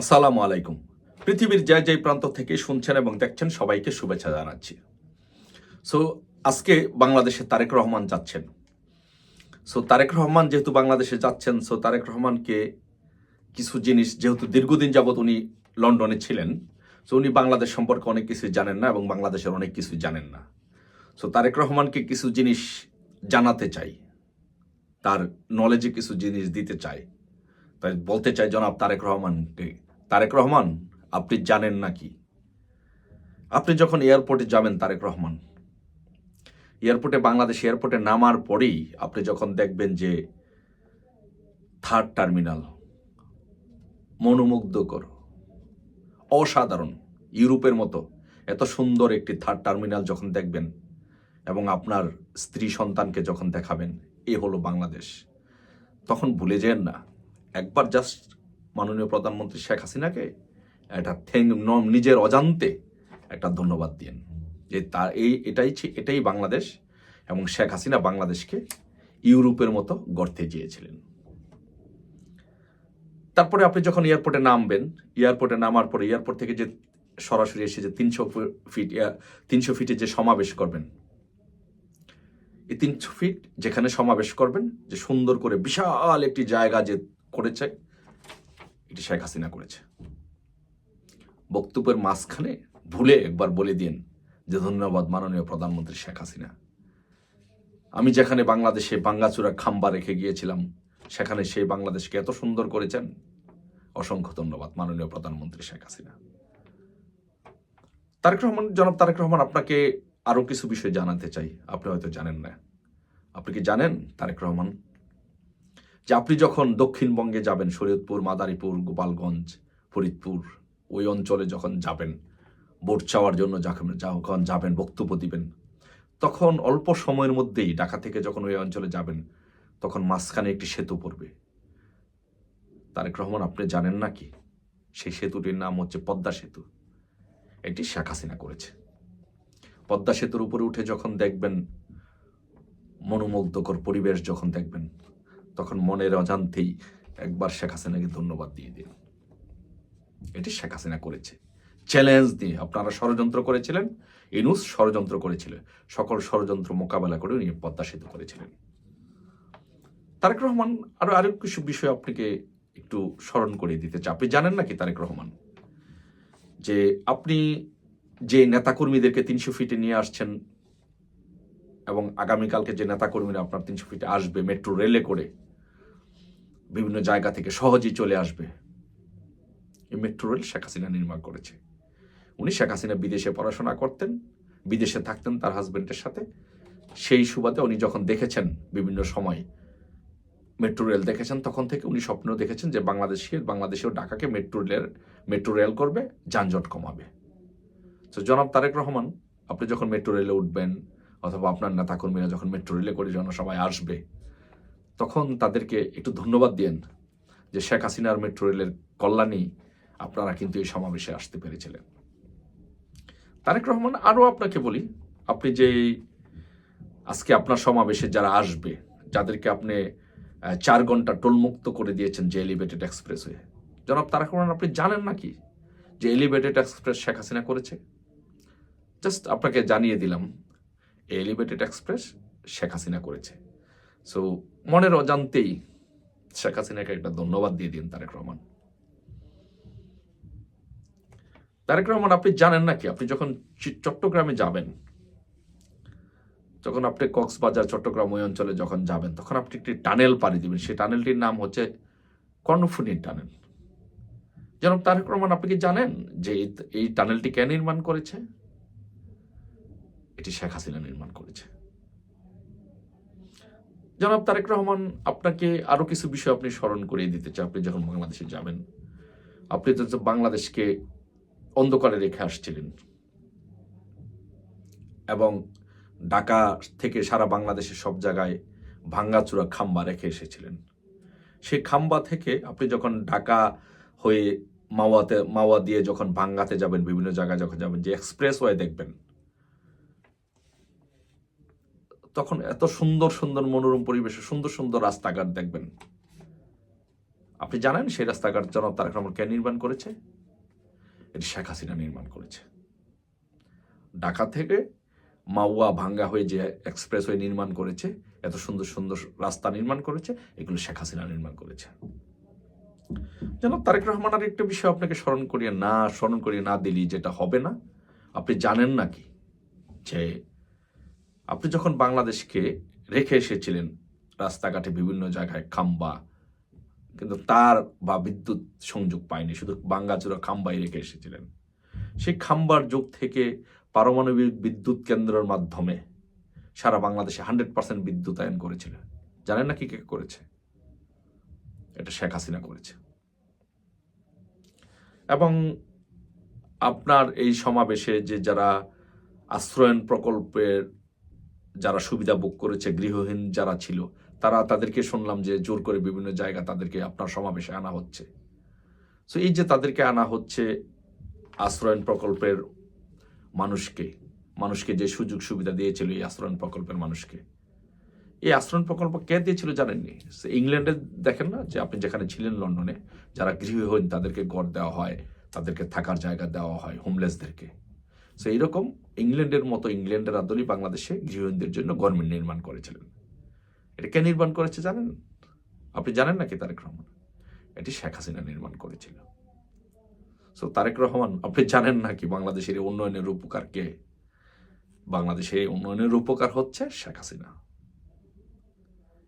আসসালামু আলাইকুম। পৃথিবীর যে যে প্রান্ত থেকে শুনছেন এবং দেখছেন, সবাইকে শুভেচ্ছা জানাচ্ছি। সো আজকে বাংলাদেশে তারেক রহমান যাচ্ছেন। সো তারেক রহমান যেহেতু বাংলাদেশে যাচ্ছেন সো তারেক রহমানকে কিছু জিনিস, যেহেতু দীর্ঘদিন যাবৎ উনি লন্ডনে ছিলেন সো উনি বাংলাদেশ সম্পর্কে অনেক কিছু জানেন না এবং বাংলাদেশের অনেক কিছু জানেন না। সো তারেক রহমানকে কিছু জিনিস জানাতে চাই। তার নলেজে কিছু জিনিস দিতে চাই। তাই বলতে চাই, জনাব তারেক রহমানকে। তারেক রহমান, আপনি জানেন নাকি? আপনি যখন এয়ারপোর্টে যাবেন তারেক রহমান, এয়ারপোর্টে, বাংলাদেশ এয়ারপোর্টে নামার পরেই আপনি যখন দেখবেন যে থার্ড টার্মিনাল মনোমুগ্ধকর, অসাধারণ, ইউরোপের মতো, এত সুন্দর একটি থার্ড টার্মিনাল যখন দেখবেন এবং আপনার স্ত্রী সন্তানকে যখন দেখাবেন, এ হলো বাংলাদেশ, তখন ভুলে যেন না, একবার জাস্ট মাননীয় প্রধানমন্ত্রী শেখ হাসিনাকে একটা থ্যাংক নিজের অজান্তে একটা ধন্যবাদ দিয়েন। যে তার এই এটাই এটাই বাংলাদেশ এবং শেখ হাসিনা বাংলাদেশকে ইউরোপের মতো গড়তে চেয়েছিলেন। তারপরে আপনি যখন এয়ারপোর্টে নামবেন, এয়ারপোর্টে নামার পরে এয়ারপোর্ট থেকে যে সরাসরি এসে যে তিনশো ফিট তিনশো ফিটে যে সমাবেশ করবেন, এই তিনশো ফিট যেখানে সমাবেশ করবেন, যে সুন্দর করে বিশাল একটি জায়গা যে করেছে এটি শেখ হাসিনা করেছে। বক্তব্যের মাঝখানে ভুলে একবার বলে দিন যে ধন্যবাদ মাননীয় প্রধানমন্ত্রী শেখ হাসিনা। আমি যেখানে বাংলাদেশে বাঙ্গাচুরা খাম্বা রেখে গিয়েছিলাম, সেখানে সেই বাংলাদেশকে এত সুন্দর করেছেন। অসংখ্য ধন্যবাদ মাননীয় প্রধানমন্ত্রী শেখ হাসিনা। তারেক রহমান, জনাব তারেক রহমান, আপনাকে আরও কিছু বিষয় জানাতে চাই। আপনি হয়তো জানেন না। আপনি কি জানেন তারেক রহমান? যে আপনি যখন দক্ষিণবঙ্গে যাবেন, শরীয়তপুর, মাদারীপুর, গোপালগঞ্জ, ফরিদপুর, ওই অঞ্চলে যখন যাবেন, ভোট চাওয়ার জন্য যখন যখন যাবেন, বক্তব্য দিবেন, তখন অল্প সময়ের মধ্যেই ঢাকা থেকে যখন ওই অঞ্চলে যাবেন, তখন মাঝখানে একটি সেতু পড়বে। তারেক রহমান, আপনি জানেন নাকি? সেই সেতুটির নাম হচ্ছে পদ্মা সেতু। এটি শেখ হাসিনা করেছে। পদ্মা সেতুর উপরে উঠে যখন দেখবেন, মনোমুগ্ধকর পরিবেশ যখন দেখবেন তখন মনের অজান্তেই একবার শেখ হাসিনাকে ধন্যবাদ দিয়ে দিন এটি শেখ হাসিনা করেছে। চ্যালেঞ্জ দিয়ে। আপনারা ষড়যন্ত্র করেছিলেন ইনুস ষড়যন্ত্র করেছিলেন সকল ষড়যন্ত্র মোকাবেলা করে উনি পদ্মা করেছিলেন। তারেক রহমান, আরও আরও কিছু বিষয় আপনাকে একটু স্মরণ করে দিতে চাই। আপনি জানেন নাকি তারেক রহমান? যে আপনি যে নেতাকর্মীদেরকে তিনশো ফিটে নিয়ে আসছেন এবং আগামীকালকে যে নেতাকর্মীরা আপনার তিনশো ফিটে আসবে মেট্রো রেলে করে বিভিন্ন জায়গা থেকে সহজেই চলে আসবে। এই মেট্রো রেল শেখ হাসিনা নির্মাণ করেছে। উনি শেখ হাসিনা বিদেশে পড়াশোনা করতেন, বিদেশে থাকতেন তার হাজবেন্ডের সাথে। সেই সুবাদে উনি যখন দেখেছেন বিভিন্ন সময় মেট্রো রেল দেখেছেন, তখন থেকে উনি স্বপ্ন দেখেছেন যে বাংলাদেশকে বাংলাদেশেও ঢাকাকে মেট্রো রেল মেট্রো রেল করবে, যানজট কমাবে। তো জনাব তারেক রহমান, আপনি যখন মেট্রো রেলে উঠবেন, অথবা আপনার নেতাকর্মীরা যখন মেট্রো রেলে করে জনসভায় আসবে তখন তাদেরকে একটু ধন্যবাদ দিয়েন যে শেখ হাসিনার মেট্রো রেলের কল্যাণী আপনারা কিন্তু এই সমাবেশে আসতে পেরেছিলেন। তারেক রহমান, আরও আপনাকে বলি, আপনি যে আজকে আপনার সমাবেশে যারা আসবে, যাদেরকে আপনি চার ঘণ্টা টোলমুক্ত করে দিয়েছেন যে এলিভেটেড এক্সপ্রেস হয়ে জনাব তারেক রহমান, আপনি জানেন নাকি যে এলিভেটেড এক্সপ্রেস শেখ হাসিনা করেছে? জাস্ট আপনাকে জানিয়ে দিলাম এলিভেটেড এক্সপ্রেস শেখ হাসিনা করেছে। সো মনের অজান্তেই শেখ হাসিনাকে একটা ধন্যবাদ দিয়ে দিন তারেক রহমান। তারেক রহমান, আপনি জানেন নাকি? আপনি যখন চট্টগ্রামে যাবেন, যখন আপনি কক্সবাজার, চট্টগ্রাম ওই অঞ্চলে যখন যাবেন, তখন আপনি একটি টানেল পাড়ি দেবেন। সেই টানেলটির নাম হচ্ছে কর্ণফুনি টানেল। জনাব তারেক রহমান, আপনি কি জানেন যে এই টানেলটি কে নির্মাণ করেছে? এটি শেখ হাসিনা নির্মাণ করেছে। জনাব তারেক রহমান, আপনাকে আরও কিছু বিষয় আপনি স্মরণ করিয়ে দিতে চাই। আপনি যখন বাংলাদেশে যাবেন, আপনি তো বাংলাদেশকে অন্ধকারে রেখে আসছিলেন এবং ঢাকা থেকে সারা বাংলাদেশের সব জায়গায় ভাঙ্গাচুরা খাম্বা রেখে এসেছিলেন। সেই খাম্বা থেকে আপনি যখন ঢাকা হয়ে মাওয়াতে, মাওয়া দিয়ে যখন ভাঙ্গাতে যাবেন, বিভিন্ন জায়গায় যখন যাবেন, যে এক্সপ্রেস ওয়ে দেখবেন তখন এত সুন্দর সুন্দর মনোরম পরিবেশে, সুন্দর সুন্দর রাস্তাঘাট দেখবেন। আপনি জানেন সেই রাস্তাঘাট জনাব তারেক রহমান কে নির্মাণ করেছে? এটি শেখ হাসিনা নির্মাণ করেছে। ঢাকা থেকে মাওয়া ভাঙ্গা হয়ে যে এক্সপ্রেস এক্সপ্রেসওয়ে নির্মাণ করেছে, এত সুন্দর সুন্দর রাস্তা নির্মাণ করেছে, এগুলো শেখ হাসিনা নির্মাণ করেছে। যেন তারেক রহমান আর একটা বিষয় আপনাকে স্মরণ করিয়ে না, স্মরণ করিয়ে না দিলি যেটা হবে না, আপনি জানেন নাকি যে আপনি যখন বাংলাদেশকে রেখে এসেছিলেন, রাস্তাঘাটে বিভিন্ন জায়গায় খাম্বা, কিন্তু তার বা বিদ্যুৎ সংযোগ পায়নি, শুধু বাঙ্গাচুরা খাম্বাই রেখে এসেছিলেন। সেই খাম্বার যুগ থেকে পারমাণবিক বিদ্যুৎ কেন্দ্রের মাধ্যমে সারা বাংলাদেশে হান্ড্রেড পার্সেন্ট বিদ্যুতায়ন করেছিলেন। জানেন না কি কে করেছে? এটা শেখ হাসিনা করেছে। এবং আপনার এই সমাবেশে যে যারা আশ্রয়ন প্রকল্পের যারা সুবিধা ভোগ করেছে, গৃহহীন যারা ছিল, তারা তাদেরকে শুনলাম যে জোর করে বিভিন্ন জায়গা তাদেরকে আপনার সমাবেশে আনা হচ্ছে। সো এই যে তাদেরকে আনা হচ্ছে আশ্রয়ন প্রকল্পের মানুষকে মানুষকে যে সুযোগ সুবিধা দিয়েছিল এই আশ্রয়ন প্রকল্পের মানুষকে। এই আশ্রয়ন প্রকল্প কে দিয়েছিল জানেননি? ইংল্যান্ডে দেখেন না যে আপনি যেখানে ছিলেন লন্ডনে, যারা গৃহহীন তাদেরকে গড় দেওয়া হয়, তাদেরকে থাকার জায়গা দেওয়া হয় হোমলেসদেরকে সো এইরকম ইংল্যান্ডের মতো ইংল্যান্ডের আদলই বাংলাদেশে গৃহহীনদের জন্য গভর্নমেন্ট নির্মাণ করেছিলেন। এটা কে নির্মাণ করেছে জানেন? আপনি জানেন নাকি তারেক রহমান? এটি শেখ হাসিনা নির্মাণ করেছিল। সো তারেক রহমান, আপনি জানেন নাকি বাংলাদেশের উন্নয়নের উপকার কে? বাংলাদেশের উন্নয়নের উপকার হচ্ছে শেখ হাসিনা।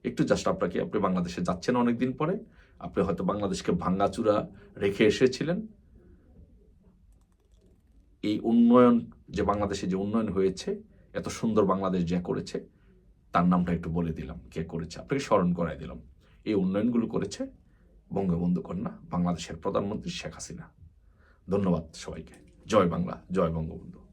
একটু জাস্ট আপনাকে, আপনি বাংলাদেশে যাচ্ছেন অনেকদিন পরে, আপনি হয়তো বাংলাদেশকে ভাঙ্গাচুরা রেখে এসেছিলেন। এই উন্নয়ন, যে বাংলাদেশে যে উন্নয়ন হয়েছে, এত সুন্দর বাংলাদেশ যে করেছে, তার নামটা একটু বলে দিলাম, কে করেছে, আপনাকে স্মরণ করাই দিলাম। এই উন্নয়নগুলো করেছে বঙ্গবন্ধু কন্যা, বাংলাদেশের প্রধানমন্ত্রী শেখ হাসিনা। ধন্যবাদ সবাইকে। জয় বাংলা, জয় বঙ্গবন্ধু।